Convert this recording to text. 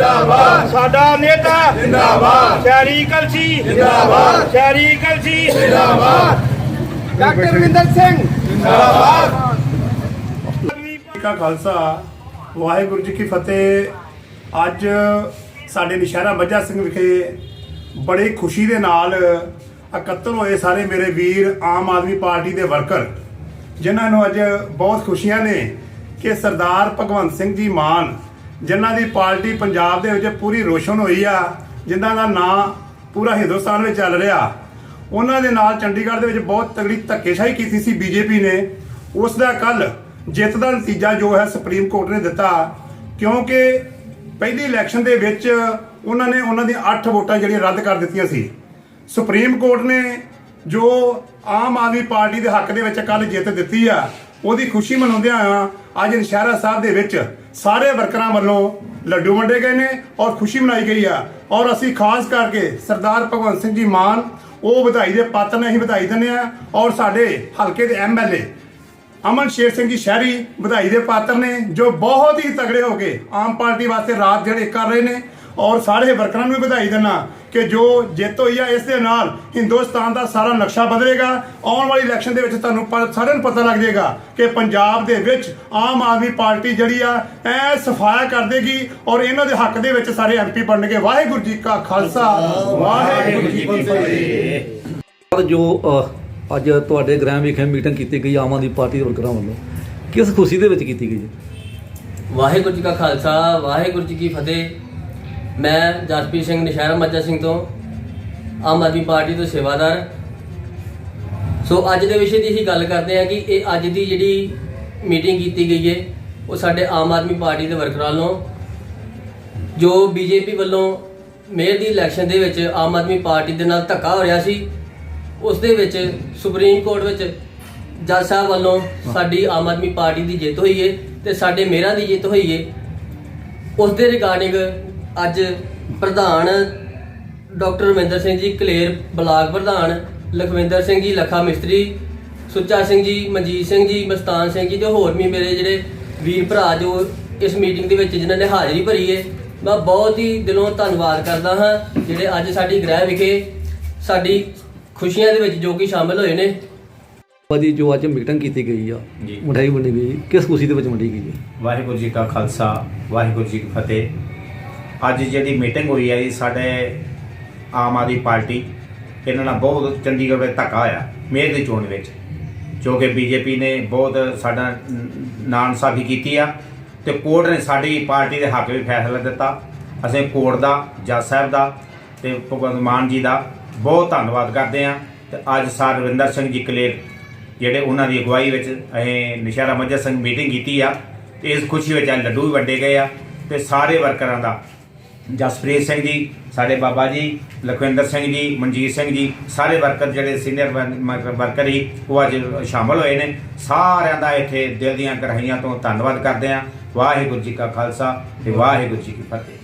ਸਾਡਾ ਨੇਤਾ ਜਿੰਦਾਬਾਦ। ਸ਼ਹਿਰੀ ਕਲਸੀ। ਜਿੰਦਾਬਾਦ। ਸ਼ਹਿਰੀ ਕਲਸੀ। ਜਿੰਦਾਬਾਦ। ਡਾਕਟਰ ਵਿੰਦਰ ਸਿੰਘ। ਜੀ ਕਾ ਖਾਲਸਾ। ਵਾਹਿਗੁਰੂ ਜੀ ਕੀ ਫਤਿਹ। ਅੱਜ ਸਾਡੇ ਨਸ਼ਹਿਰਾ ਮੱਝਾ ਸਿੰਘ ਵਿਖੇ ਬੜੀ ਖੁਸ਼ੀ ਦੇ ਨਾਲ ਇਕੱਤਰ ਹੋਏ ਸਾਰੇ ਮੇਰੇ ਵੀਰ ਆਮ ਆਦਮੀ ਪਾਰਟੀ ਦੇ ਵਰਕਰ ਜਿਨ੍ਹਾਂ ਨੂੰ ਅੱਜ ਬਹੁਤ ਖੁਸ਼ੀਆਂ ਨੇ ਕਿ ਸਰਦਾਰ ਭਗਵੰਤ ਸਿੰਘ ਜੀ ਮਾਨ ਜਿਨ੍ਹਾਂ ਦੀ ਪਾਰਟੀ ਪੰਜਾਬ ਦੇ ਵਿੱਚ ਪੂਰੀ ਰੋਸ਼ਨ ਹੋਈ ਆ, ਜਿਨ੍ਹਾਂ ਦਾ ਨਾਂ ਪੂਰਾ ਹਿੰਦੁਸਤਾਨ ਵਿੱਚ ਚੱਲ ਰਿਹਾ। ਉਹਨਾਂ ਦੇ ਨਾਲ ਚੰਡੀਗੜ੍ਹ ਦੇ ਵਿੱਚ ਬਹੁਤ ਤਗੜੀ ਧੱਕੇਸ਼ਾਹੀ ਕੀਤੀ ਸੀ ਬੀਜੇਪੀ ਨੇ। ਉਸ ਦਾ ਕੱਲ ਜਿੱਤ ਦਾ ਨਤੀਜਾ ਜੋ ਹੈ ਸੁਪਰੀਮ ਕੋਰਟ ਨੇ ਦਿੱਤਾ, ਕਿਉਂਕਿ ਪਹਿਲੀ ਇਲੈਕਸ਼ਨ ਦੇ ਵਿੱਚ ਉਹਨਾਂ ਨੇ ਉਹਨਾਂ ਦੀਆਂ 8 ਵੋਟਾਂ ਜਿਹੜੀਆਂ ਰੱਦ ਕਰ ਦਿੱਤੀਆਂ ਸੀ। ਸੁਪਰੀਮ ਕੋਰਟ ਨੇ ਜੋ ਆਮ ਆਦਮੀ ਪਾਰਟੀ ਦੇ ਹੱਕ ਦੇ ਵਿੱਚ ਕੱਲ ਜਿੱਤ ਦਿੱਤੀ ਆ ਉਹਦੀ ਖੁਸ਼ੀ ਮਨਾਉਂਦਿਆਂ ਆ ਅੱਜ ਨਸ਼ਹਿਰਾ ਸਾਹਿਬ ਦੇ ਵਿੱਚ ਸਾਰੇ ਵਰਕਰਾਂ ਵੱਲੋਂ ਲੱਡੂ ਵੰਡੇ ਗਏ ਨੇ ਔਰ ਖੁਸ਼ੀ ਮਨਾਈ ਗਈ ਆ। ਔਰ ਅਸੀਂ ਖਾਸ ਕਰਕੇ ਸਰਦਾਰ ਭਗਵੰਤ ਸਿੰਘ ਜੀ ਮਾਨ, ਉਹ ਵਧਾਈ ਦੇ ਪਾਤਰ ਨੇ, ਅਸੀਂ ਵਧਾਈ ਦਿੰਦੇ ਆ ਔਰ ਸਾਡੇ ਹਲਕੇ ਦੇ ਐਮਐਲਏ ਅਮਨ ਸ਼ੇਰ ਸਿੰਘ ਜੀ ਸ਼ਹਿਰੀ ਵਧਾਈ ਦੇ ਪਾਤਰ ਨੇ, ਜੋ ਬਹੁਤ ਹੀ ਤਗੜੇ ਹੋ ਕੇ ਆਮ ਪਾਰਟੀ ਵਾਸਤੇ ਰਾਤ ਜਿਹੜੇ ਕਰ ਰਹੇ ਨੇ ਔਰ ਸਾਰੇ ਵਰਕਰਾਂ ਨੂੰ ਵੀ ਵਧਾਈ ਦਿੰਦਾ ਕਿ ਜੋ ਜਿੱਤ ਹੋਈ ਆ, ਇਸ ਦੇ ਨਾਲ ਹਿੰਦੁਸਤਾਨ ਦਾ ਸਾਰਾ ਨਕਸ਼ਾ ਬਦਲੇਗਾ। ਆਉਣ ਵਾਲੀ ਇਲੈਕਸ਼ਨ ਦੇ ਵਿੱਚ ਤੁਹਾਨੂੰ ਪ- ਸਾਰਿਆਂ ਨੂੰ ਪਤਾ ਲੱਗ ਜਾਏਗਾ ਕਿ ਪੰਜਾਬ ਦੇ ਵਿੱਚ ਆਮ ਆਦਮੀ ਪਾਰਟੀ ਜਿਹੜੀ ਆ ਐ ਸਫਾਇਆ ਕਰ ਦੇਗੀ ਔਰ ਇਹਨਾਂ ਦੇ ਹੱਕ ਦੇ ਵਿੱਚ ਸਾਰੇ ਐਮਪੀ ਬਣਨਗੇ। ਵਾਹਿਗੁਰੂ ਜੀ ਕਾ ਖਾਲਸਾ, ਵਾਹਿਗੁਰੂ ਜੀ ਕੀ ਫਤਿਹ। ਜੋ ਅੱਜ ਤੁਹਾਡੇ ਗ੍ਰਾਮ ਵਿਖੇ ਮੀਟਿੰਗ ਕੀਤੀ ਗਈ, ਆਮ ਆਦਮੀ ਪਾਰਟੀ ਦੇ ਵਰਕਰਾਂ ਵੱਲੋਂ। ਕਿਸ ਖੁਸ਼ੀ ਦੇ ਵਿੱਚ ਕੀਤੀ ਗਈ ਵਾਹਿਗੁਰੂ ਜੀ ਕਾ ਖਾਲਸਾ, ਵਾਹਿਗੁਰੂ ਜੀ ਕੀ ਫਤਿਹ। ਮੈਂ ਜਸਪੀਰ ਸਿੰਘ ਨਸ਼ਹਿਰਾ ਮੱਜਾ ਸਿੰਘ ਤੋਂ, ਆਮ ਆਦਮੀ ਪਾਰਟੀ ਤੋਂ ਸੇਵਾਦਾਰ। ਸੋ ਅੱਜ ਦੇ ਵਿਸ਼ੇ ਦੀ ਹੀ ਗੱਲ ਕਰਦੇ ਹਾਂ ਕਿ ਇਹ ਅੱਜ ਦੀ ਜਿਹੜੀ ਮੀਟਿੰਗ ਕੀਤੀ ਗਈ ਹੈ, ਉਹ ਸਾਡੇ ਆਮ ਆਦਮੀ ਪਾਰਟੀ ਦੇ ਵਰਕਰਾਂ ਵੱਲੋਂ, ਜੋ ਬੀਜੇਪੀ ਵੱਲੋਂ ਮੇਅਰ ਦੀ ਇਲੈਕਸ਼ਨ ਦੇ ਵਿੱਚ ਆਮ ਆਦਮੀ ਪਾਰਟੀ ਦੇ ਨਾਲ ਧੱਕਾ ਹੋ ਰਿਹਾ ਸੀ ਉਸ ਦੇ ਵਿੱਚ ਸੁਪਰੀਮ ਕੋਰਟ ਵਿੱਚ ਜੱਜ ਸਾਹਿਬ ਵੱਲੋਂ ਸਾਡੀ ਆਮ ਆਦਮੀ ਪਾਰਟੀ ਦੀ ਜਿੱਤ ਹੋਈ ਹੈ ਤੇ ਸਾਡੇ ਮੇਅਰਾਂ ਦੀ ਜਿੱਤ ਹੋਈ ਹੈ ਉਸ ਦੇ ਰਿਗਾਰਡਿੰਗ ਅੱਜ ਪ੍ਰਧਾਨ ਡਾਕਟਰ ਰਵਿੰਦਰ ਸਿੰਘ ਜੀ ਕਲੇਰ ਬਲਾਕ ਪ੍ਰਧਾਨ ਲਖਵਿੰਦਰ ਸਿੰਘ ਜੀ ਲੱਖਾ ਮਿਸਤਰੀ ਸੁੱਚਾ ਸਿੰਘ ਜੀ ਮਨਜੀਤ ਸਿੰਘ ਜੀ ਮਸਤਾਨ ਸਿੰਘ ਜੀ ਤੇ ਹੋਰ ਵੀ ਮੇਰੇ ਜਿਹੜੇ ਵੀਰ ਭਰਾ ਜੋ ਇਸ ਮੀਟਿੰਗ ਦੇ ਵਿੱਚ ਜਿਨ੍ਹਾਂ ਨੇ ਹਾਜ਼ਰੀ ਭਰੀ ਹੈ ਮੈਂ ਬਹੁਤ ਹੀ ਦਿਲੋਂ ਧੰਨਵਾਦ ਕਰਦਾ ਹਾਂ ਜਿਹੜੇ ਅੱਜ ਸਾਡੀ ਗ੍ਰਹਿ ਵਿਖੇ ਸਾਡੀ ਖੁਸ਼ੀਆਂ ਦੇ ਵਿੱਚ ਜੋ ਕਿ ਸ਼ਾਮਲ ਹੋਏ ਨੇ। ਭਾਜੀ ਜੋ ਅੱਜ ਮੀਟਿੰਗ ਕੀਤੀ ਗਈ ਆ ਜੀ। ਮਠਾਈ ਵੰਡੀ ਗਈ ਕਿਸ ਖੁਸ਼ੀ ਦੇ ਵਿੱਚ ਵੰਡੀ ਗਈ ਹੈ ਵਾਹਿਗੁਰੂ ਜੀ ਕਾ ਖਾਲਸਾ ਵਾਹਿਗੁਰੂ ਜੀ ਕੀ ਫਤਿਹ। ਅੱਜ ਜਿਹੜੀ ਮੀਟਿੰਗ ਹੋਈ ਹੈ ਜੀ ਸਾਡੇ ਆਮ ਆਦਮੀ ਪਾਰਟੀ ਇਹਨਾਂ ਨਾਲ ਬਹੁਤ ਚੰਡੀਗੜ੍ਹ ਵਿੱਚ ਧੱਕਾ ਹੋਇਆ ਮੇਅਰ ਦੀ ਚੋਣ ਵਿੱਚ ਜੋ ਕਿ ਬੀਜੇਪੀ ਨੇ ਬਹੁਤ ਸਾਡਾ ਨਾਨਸਾਫੀ ਕੀਤੀ ਆ ਤੇ ਕੋਰਟ ਨੇ ਸਾਡੀ ਪਾਰਟੀ ਦੇ ਹੱਕ ਵਿੱਚ ਫੈਸਲਾ ਦਿੱਤਾ। ਅਸੀਂ ਕੋਰਟ ਦਾ ਜੱਜ ਸਾਹਿਬ ਦਾ ਤੇ ਭਗਵੰਤ ਮਾਨ ਜੀ ਦਾ ਬਹੁਤ ਧੰਨਵਾਦ ਕਰਦੇ ਆ ਤੇ ਅੱਜ ਸਾਰ ਰਵਿੰਦਰ ਸਿੰਘ ਜੀ ਕਲੇਰ ਜਿਹੜੇ ਉਹਨਾਂ ਦੀ ਅਗਵਾਈ ਵਿੱਚ ਅਸੀਂ ਨਸ਼ਹਿਰਾ ਮੱਝਾ ਸਿੰਘ ਮੀਟਿੰਗ ਕੀਤੀ ਆ। ਤੇ ਇਸ ਖੁਸ਼ੀ ਵਿੱਚ ਅੱਜ ਲੱਡੂ ਵੀ ਵੰਡੇ ਗਏ ਆ। ਤੇ ਸਾਰੇ ਵਰਕਰਾਂ ਦਾ, ਜਸਪ੍ਰੀਤ ਸਿੰਘ ਜੀ, ਸਾਡੇ ਬਾਬਾ ਜੀ, ਲਖਵਿੰਦਰ ਸਿੰਘ ਜੀ, ਮਨਜੀਤ ਸਿੰਘ ਜੀ, ਸਾਰੇ ਵਰਕਰ ਜਿਹੜੇ ਸੀਨੀਅਰ ਵਰਕਰ ਹੀ ਉਹ ਅੱਜ ਸ਼ਾਮਲ ਹੋਏ ਨੇ। ਸਾਰਿਆਂ ਦਾ ਇੱਥੇ ਦਿਲ ਦੀਆਂ ਗਹਿਰਾਈਆਂ ਤੋਂ ਧੰਨਵਾਦ ਕਰਦੇ ਆ ਵਾਹਿਗੁਰੂ ਜੀ ਕਾ ਖਾਲਸਾ ਤੇ ਵਾਹਿਗੁਰੂ ਜੀ ਕੀ ਫਤਿਹ।